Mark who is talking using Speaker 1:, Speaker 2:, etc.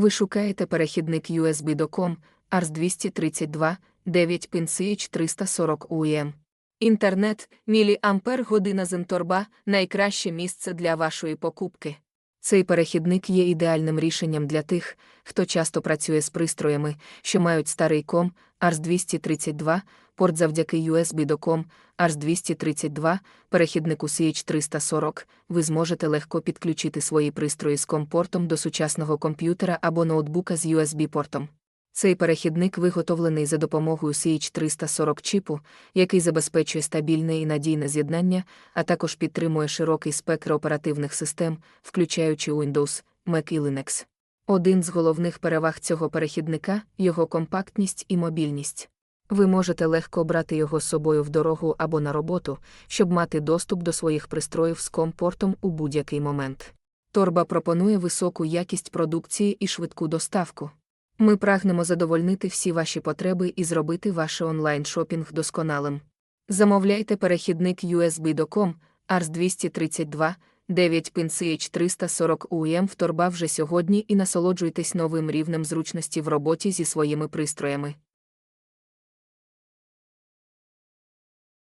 Speaker 1: Ви шукаєте перехідник USB до COM ARS 232 9 pin CH 340 UEM. Інтернет, міліампер година Зенторба найкраще місце для вашої покупки. Цей перехідник є ідеальним рішенням для тих, хто часто працює з пристроями, що мають старий COM ARS 232, порт завдяки USB до COM ARS 232, перехіднику CH 340, ви зможете легко підключити свої пристрої з COM-портом до сучасного комп'ютера або ноутбука з USB-портом. Цей перехідник виготовлений за допомогою CH340 чіпу, який забезпечує стабільне і надійне з'єднання, а також підтримує широкий спектр оперативних систем, включаючи Windows, Mac і Linux. Один з головних переваг цього перехідника його компактність і мобільність. Ви можете легко брати його з собою в дорогу або на роботу, щоб мати доступ до своїх пристроїв з компортом у будь-який момент. Торба пропонує високу якість продукції і швидку доставку. Ми прагнемо задовольнити всі ваші потреби і зробити ваш онлайн-шопінг досконалим. Замовляйте перехідник USB.com ARS 232 9 pin CH 340 UEM в торба вже сьогодні і насолоджуйтесь новим рівнем зручності в роботі зі своїми пристроями.